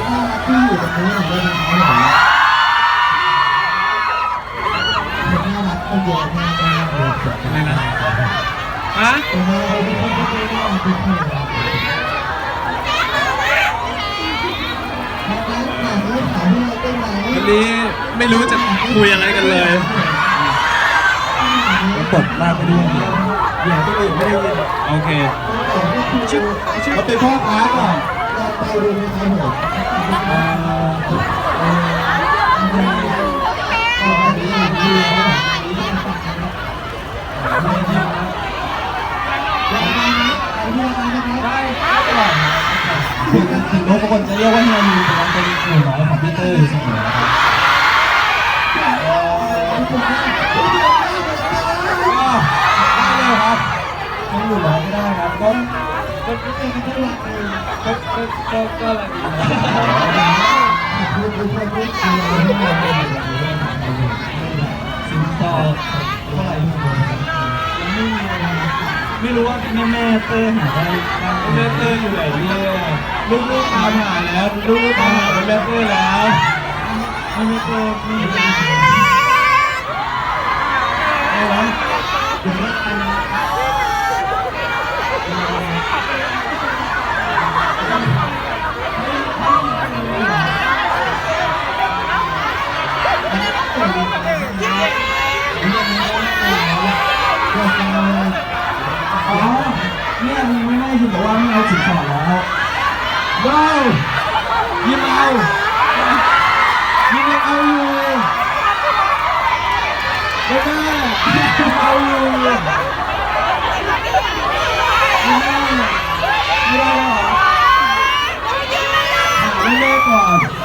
ถน่ารักที่อยู่ตรงนี้ผมเลยนะครับผมน่ารักก็เยอะมากเลยเกิดอะไรนะฮะแต่ว่าเราไม่ต้องไปน่ารักทุกคนเลยถามว่าถามว่าเราได้ไหมวันนี้ไม่รู้จะคุยอะไรกันเลยกดมากไปด้วยอย่าที่อื่นไม่ได้ยินโอเคเราเป็นพ่อค้าก่อนเราไปดูไหมครับผมเอ่อได้ คือถึงโน้ตบางคนจะเรียกว่าเฮียมีแต่มันเป็นหนูน้อยของพี่เต้ยอยู่เสมอน ก็ก็ก็ก็ก็ก็อะไรดีนสิงต่อเท่าไหร่ไม่มีอะไรไม่รู้ว่าแม่แม่เต้ยหาได้แม่เต้ยอยู่ไหนเนี่ยลูกๆตามหาแล้วลูกๆตามหาแม่เต้ยแล้วไม่แม่เต้ยไม่เห็นอะไรนะ ยมึงไม่ได้ถึงบอกว่าไม่เอาสินสอดแล้วว้าวยิ้มเอายิ้มยังเอาอยู่ไม่ได้ยิ้มเอาอยู่ไม่ได้ไม่ได้หรอถามแม่ก่อน